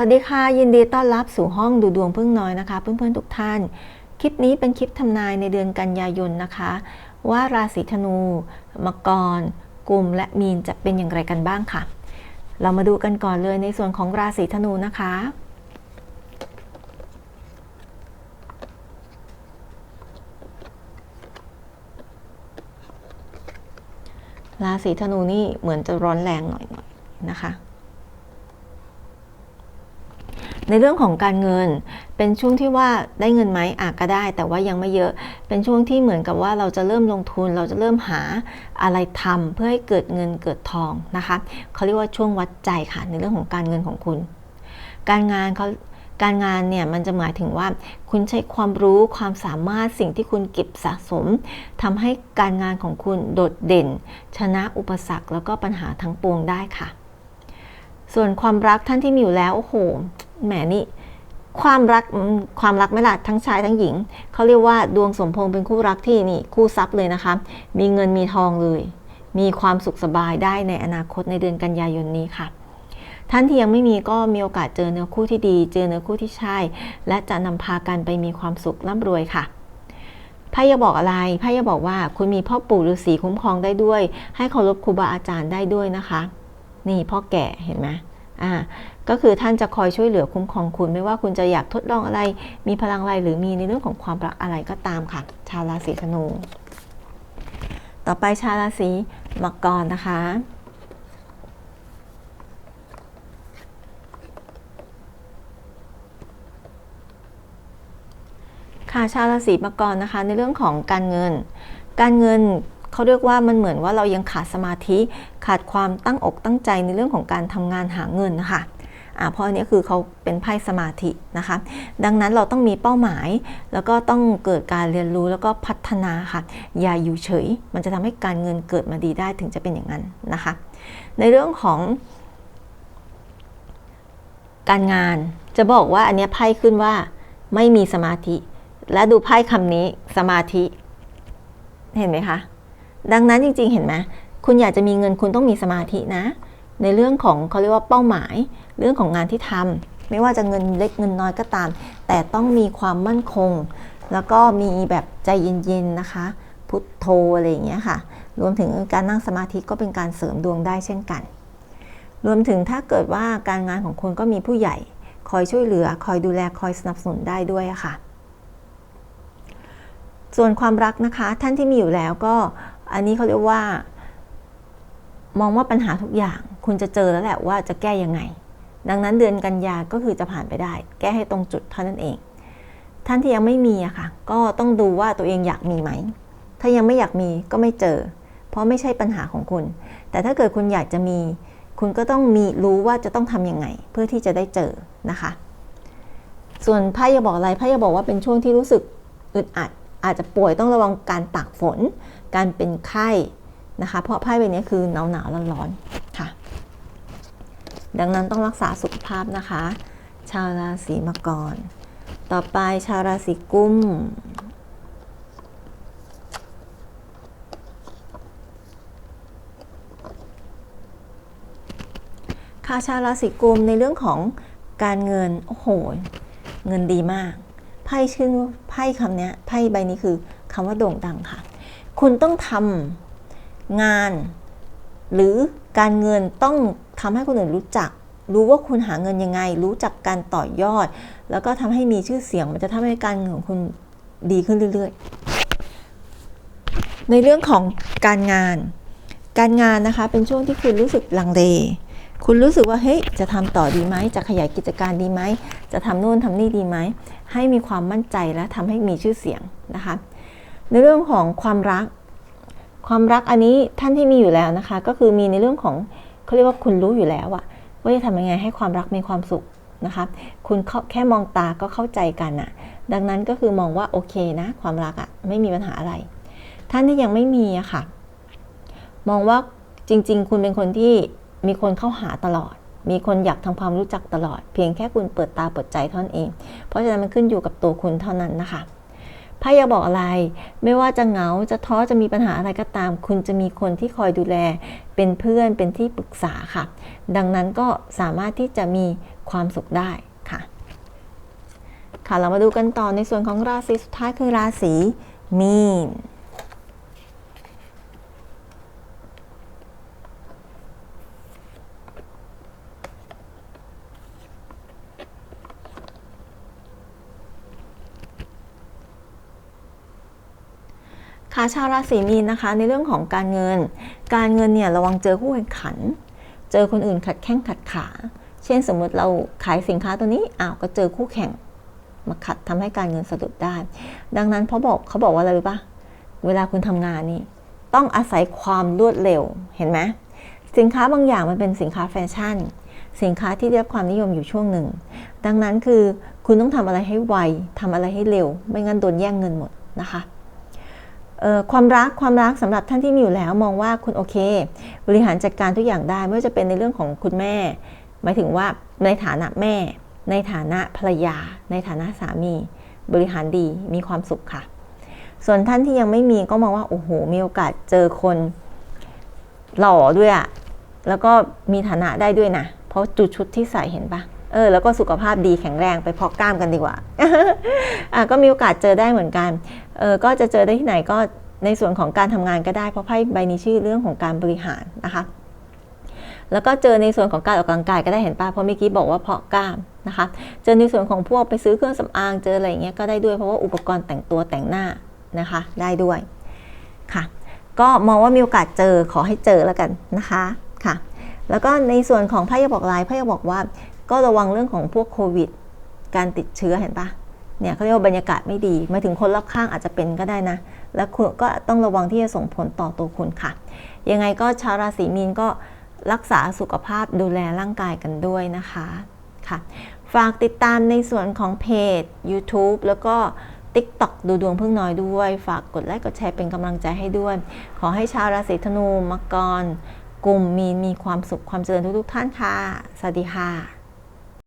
วัสดีค่ะ ยินดีต้อนรับสู่ห้องดูดวงพึ่งน้อยนะคะ เพื่อนๆทุกท่าน คลิปนี้เป็นคลิปทำนายในเดือนกันยายนนะคะ ว่าราศีธนู มังกรกลุ่มและมีนจะเป็นอย่างไรกันบ้างค่ะ เรามาดูกันก่อนเลยในส่วนของราศีธนูนะคะ ราศีธนูนี่เหมือนจะร้อนแรงหน่อยๆนะคะ ในเรื่องของการเงิน เป็นช่วงที่ว่าได้เงินไหมอาจก็ได้ แต่ว่ายังไม่เยอะ เป็นช่วงที่เหมือนกับว่าเราจะเริ่มลงทุน เราจะเริ่มหาอะไรทำเพื่อให้เกิดเงินเกิดทองนะคะเขาเรียกว่าช่วงวัดใจค่ะ ในเรื่องของการเงินของคุณ การงานเขาการงานเนี่ยมันจะหมายถึงว่า คุณใช้ความรู้ความสามารถสิ่งที่คุณเก็บสะสมทำให้การงานของคุณโดดเด่น ชนะอุปสรรคแล้วก็ปัญหาทั้งปวงได้ค่ะ ส่วนความรักท่านที่มีอยู่แล้วโอ้โหแหมนี่ความรักความรักไม่ละทั้งชายทั้งหญิงเขาเรียกว่าดวงสมพงษ์เป็นคู่รักที่นี่คู่ทรัพย์เลยนะคะ มีเงินมีทองเลย มีความสุขสบายได้ในอนาคตในเดือนกันยายนนี้ค่ะ ท่านที่ยังไม่มีก็มีโอกาสเจอเนื้อคู่ที่ดี เจอเนื้อคู่ที่ใช่ และจะนำพากันไปมีความสุขร่ำรวยค่ะไพ่จะบอกอะไรไพ่จะบอกว่าคุณมีพ่อปู่ฤาษีคุ้มครองได้ด้วย ให้เคารพครูบาอาจารย์ได้ด้วยนะคะ นี่พ่อแก่เห็นไหม อ่าก็คือท่านจะคอยช่วยเหลือคุ้มครองคุณ ไม่ว่าคุณจะอยากทดลองอะไร มีพลังอะไรหรือมีในเรื่องของความรักอะไรก็ตามค่ะ ชาวราศีธนู ต่อไปชาวราศีมังกรนะคะค่ะชาวราศีมังกรนะคะ ในเรื่องของการเงิน การเงิน เขาเรียกว่ามันเหมือนว่าเรายังขาดสมาธิ ขาดความตั้งอกตั้งใจในเรื่องของการทำงานหาเงินนะคะอ่าเพราะอันนี้คือเขาเป็นไพ่สมาธินะคะ ดังนั้นเราต้องมีเป้าหมาย แล้วก็ต้องเกิดการเรียนรู้แล้วก็พัฒนาค่ะ อย่าอยู่เฉย มันจะทำให้การเงินเกิดมาดีได้ถึงจะเป็นอย่างนั้นนะคะ ในเรื่องของ การงานจะบอกว่าอันนี้ไพ่ขึ้นว่าไม่มีสมาธิ และดูไพ่คำนี้สมาธิ เห็นไหมคะ ดังนั้นจริง ๆ เห็นไหมคุณอยากจะมีเงินคุณต้องมีสมาธินะ ในเรื่องของเขาเรียกว่าเป้าหมาย เรื่องของงานที่ทำไม่ว่าจะเงินเล็กเงินน้อยก็ตาม แต่ต้องมีความมั่นคง แล้วก็มีแบบใจเย็นๆนะคะ พุทโธอะไรอย่างเงี้ยค่ะ รวมถึงการนั่งสมาธิก็เป็นการเสริมดวงได้เช่นกัน รวมถึงถ้าเกิดว่าการงานของคุณก็มีผู้ใหญ่ คอยช่วยเหลือ คอยดูแลคอยสนับสนุนได้ด้วยค่ะ ส่วนความรักนะคะ ท่านที่มีอยู่แล้วก็ อันนี้เขาเรียกว่า มองว่าปัญหาทุกอย่าง คุณจะเจอแล้วแหละว่าจะแก้ยังไง ดังนั้นเดือนกันยาก็คือจะผ่านไปได้ แก้ให้ตรงจุดเท่านั้นเอง ท่านที่ยังไม่มีอะค่ะ ก็ต้องดูว่าตัวเองอยากมีไหม ถ้ายังไม่อยากมีก็ไม่เจอ เพราะไม่ใช่ปัญหาของคุณ แต่ถ้าเกิดคุณอยากจะมี คุณก็ต้องมีรู้ว่าจะต้องทำยังไง เพื่อที่จะได้เจอนะคะ ส่วนไพ่จะบอกอะไรไพ่จะบอกว่าเป็นช่วงที่รู้สึกอึดอัด อาจจะป่วยต้องระวังการตากฝน การเป็นไข้นะคะ เพราะไพ่ใบนี้คือหนาวหนาวร้อนร้อนๆค่ะ ดังนั้นต้องรักษาสุขภาพนะคะ ชาวราศีมังกร ต่อไปชาวราศีกุมค่ะชาวราศีกุมในเรื่องของการเงิน โอ้โห เงินดีมาก ไพ่ชื่อไพ่คำนี้ไพ่ใบนี้คือคำว่าโด่งดังค่ะ คุณต้องทำงาน หรือการเงินต้องทำให้คนอื่นรู้จัก รู้ว่าคุณหาเงินยังไง รู้จักการต่อยอด แล้วก็ทำให้มีชื่อเสียง มันจะทำให้การเงินของคุณดีขึ้นเรื่อยๆ ในเรื่องของการงาน การงานนะคะเป็นช่วงที่คุณรู้สึกลังเล คุณรู้สึกว่าเฮ้ยจะทำต่อดีไหมจะขยายกิจการดีไหมจะทำโน่นทำนี่ดีไหมให้มีความมั่นใจและทำให้มีชื่อเสียงนะคะ ในเรื่องของความรัก ความรักอันนี้ท่านที่มีอยู่แล้วนะคะ ก็คือมีในเรื่องของเขาเรียกว่าคุณรู้อยู่แล้วอะว่าจะทำยังไงให้ความรักมีความสุขนะคะ คุณแค่มองตาก็เข้าใจกันอะดังนั้นก็คือมองว่าโอเคนะ ความรักอะไม่มีปัญหาอะไร ท่านที่ยังไม่มีอะค่ะ มองว่าจริง ๆ คุณเป็นคนที่ มีคนเข้าหาตลอด มีคนอยากทำความรู้จักตลอด เพียงแค่คุณเปิดตาเปิดใจเท่านั้นเอง เพราะฉะนั้นมันขึ้นอยู่กับตัวคุณเท่านั้นนะคะไพ่อยากบอกอะไร ไม่ว่าจะเหงา จะท้อ จะมีปัญหาอะไรก็ตาม คุณจะมีคนที่คอยดูแล เป็นเพื่อน เป็นที่ปรึกษาค่ะ ดังนั้นก็สามารถที่จะมีความสุขได้ค่ะ ค่ะ เรามาดูกันต่อในส่วนของราศีสุดท้ายคือราศีมีน ค่ะชาวราศีมีนนะคะ ในเรื่องของการเงิน การเงินเนี่ยระวังเจอคู่แข่งขัน เจอคนอื่นขัดแข้งขัดขา เช่นสมมติเราขายสินค้าตัวนี้อ้าวก็เจอคู่แข่งมาขัดทำให้การเงินสะดุดได้ ดังนั้นเขาบอกเขาบอกว่าอะไรรู้ปะเวลาคุณทำงานนี่ต้องอาศัยความรวดเร็วเห็นไหมสินค้าบางอย่างมันเป็นสินค้าแฟชั่น สินค้าที่ได้รับความนิยมอยู่ช่วงหนึ่ง ดังนั้นคือคุณต้องทำอะไรให้ไวทำอะไรให้เร็ว ไม่งั้นโดนแย่งเงินหมดนะคะ ความรักความรักสำหรับท่านที่มีอยู่แล้วมองว่าคุณโอเค บริหารจัดการทุกอย่างได้ไม่ว่าจะเป็นในเรื่องของคุณแม่ หมายถึงว่าในฐานะแม่ ในฐานะภรรยา ในฐานะสามี บริหารดีมีความสุขค่ะ ส่วนท่านที่ยังไม่มีก็มองว่าโอ้โหมีโอกาสเจอคนหล่อด้วยอะแล้วก็มีฐานะได้ด้วยนะ เพราะจุดชุดที่ใส่เห็นปะ เออแล้วก็สุขภาพดีแข็งแรงไปเพาะกล้ามกันดีกว่าอะก็มีโอกาสเจอได้เหมือนกันเออก็จะเจอได้ที่ไหนก็ในส่วนของการทำงานก็ได้เพราะไพ่ใบนี้ชื่อเรื่องของการบริหารนะคะแล้วก็เจอในส่วนของการออกกำลังกายก็ได้เห็นป่ะเพราะเมื่อกี้บอกว่าเพาะกล้ามนะคะ เจอในส่วนของพวกไปซื้อเครื่องสำอางเจออะไรอย่างเงี้ยก็ได้ด้วยเพราะว่าอุปกรณ์แต่งตัวแต่งหน้านะคะ ได้ด้วยค่ะ ก็มองว่ามีโอกาสเจอขอให้เจอแล้วกันนะคะค่ะ แล้วก็ในส่วนของไพ่ยาบอกลายไพ่บอกว่า ก็ระวังเรื่องของพวกโควิด การติดเชื้อเห็นปะเนี่ยเขาเรียกว่าบรรยากาศไม่ดีมาถึงคนรอบข้างอาจจะเป็นก็ได้นะ และคุณก็ต้องระวังที่จะส่งผลต่อตัวคุณค่ะ ยังไงก็ชาวราศีมีนก็รักษาสุขภาพดูแลร่างกายกันด้วยนะคะค่ะ ฝากติดตามในส่วนของเพจ YouTube แล้วก็ TikTok ดูดวงเพึ่งน้อยด้วย ฝากกดไลค์กดแชร์เป็นกำลังใจให้ด้วย ขอให้ชาวราศีธนูมังกรกลุ่มมีนมีความสุขความเจริญทุกๆท่านค่ะ สวัสดีค่ะ